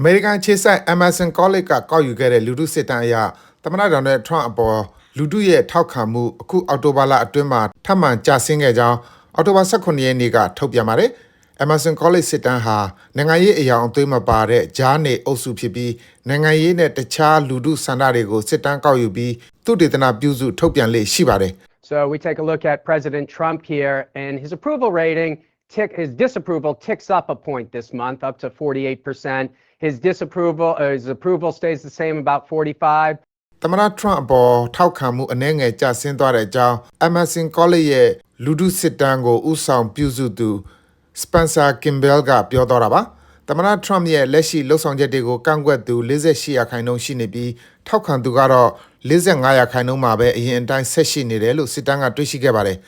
အမေရိကန်ခြေဆိုင် Emerson College ကကောက်ယူခဲ့တဲ့လူထုစစ်တမ်းအရသမ္မတဒေါ်နယ်ထရန့်အပေါ်လူထုရဲ့ထောက်ခံမှုအခုအောက်တိုဘာလအတွင်းမှာထပ်မံကျဆင်းခဲ့ကြောင်းအောက်တိုဘာ18ရက်နေ့ကထုတ်ပြန်ပါတယ်။ Emerson College စစ်တမ်းဟာနိုင်ငံရေးအရာအသွေးမပါတဲ့ဂျားနေအုပ်စုဖြစ်ပြီးနိုင်ငံရေးနဲ့တခြားလူထုဆန္ဒတွေကိုစစ်တမ်းကောက်ယူပြီးသူတေသနပြုစုထုတ်ပြန်လေ့ရှိပါတယ်။ So we take a look at President Trump here, and his approval rating, tick, his disapproval ticks up a point this month, up to 48%. His disapproval, uh, his approval stays the same, about 45. သမ္မတထရန့်အပေါ်ထောက်ခံမှုအနည်းငယ်ကျဆင်းသွားတဲ့အကြောင်း Emerson College ရဲ့လူထုစစ်တမ်းကိုဥဆောင်ပြုစုသူ Spencer Kimball ကပြောသွားတာပါသမ္မတထရန့်ရဲ့လက်ရှိလှုပ်ဆောင်ချက်တွေကိုကန့်ကွက်သူ48ရာခိုင်နှုန်းရှိနေပြီးထောက်ခံသူကတော့45ရာခိုင်နှုန်းမှာပဲအရင်အတိုင်းဆက်ရှိနေတယ်လို့စစ်တမ်းကတွေ့ရှိခဲ့ပါတယ်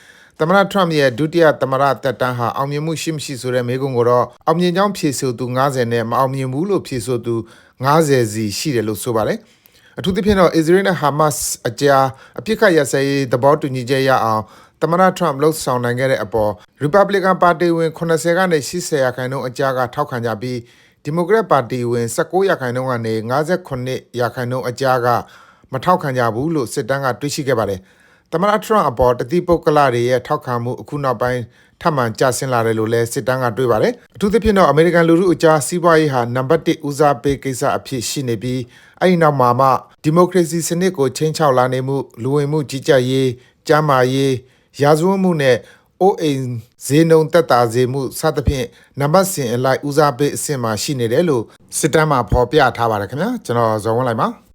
သမ္မတထရန့်ရဲ့ဒုတိယသမ္မတသက်တမ်းဟာအောင်မြင်မှုရှိမရှိဆိုတဲ့မေးခွန်းကိုတော့အောင်မြင်ကြောင်းဖြေဆိုသူ90နဲ့မအောင်မြင်ဘူးလို့ဖြေဆိုသူ90စီရှိတယ်လို့ဆိုပါတယ်အထူးသဖြင့်တော့ Israel နဲ့ Hamas အကြားအပြစ်ခတ်ရစဲရေးသဘောတူညီချက်ရအောင်သမ္မတထရန့်လှုပ်ဆောင်နိုင်ခဲ့တဲ့အပေါ် Republican ပါတီဝင်80ကနေ80ရာခိုင်နှုန်းအကြားကထောက်ခံကြပြီး Democrat ပါတီဝင်19ရာခိုင်နှုန်းကနေ58ရာခိုင်နှုန်းအကြားကမထောက်ခံကြဘူးလို့စစ်တမ်းကတွေ့ရှိခဲ့ပါတယ်။ သမ္မတထရန့်အပေါ်တတိပုဂ္ဂလတွေရဲ့ထောက်ခံမှုအခုနောက်ပိုင်းထပ်မံကျဆင်းလာတယ်လို့လည်းစစ်တမ်းကတွေ့ပါတယ်။အထူးသဖြင့်တော့အမေရိကန်လူထုအကြားစီးပွားရေးဟာနံပါတ်1ဦးစားပေးကိစ္စအဖြစ်ရှိနေပြီးအဲ့ဒီနောက်မှာမှဒီမိုကရေစီစနစ်ကိုချင်းချောက်လာနေမှုလူဝင်မှုကြီးကြပ်ရေးကျန်းမာရေးရာဇဝတ်မှုနဲ့အိုးအိမ်ဈေးနှုန်းတက်တာစေမှုစသဖြင့်နံပါတ်စဉ်အလိုက်ဦးစားပေးအဆင့်မှာရှိနေတယ်လို့စစ်တမ်းမှာဖော်ပြထားပါတယ်ခင်ဗျာကျွန်တော်ဇော်ဝင်းလိုက်ပါ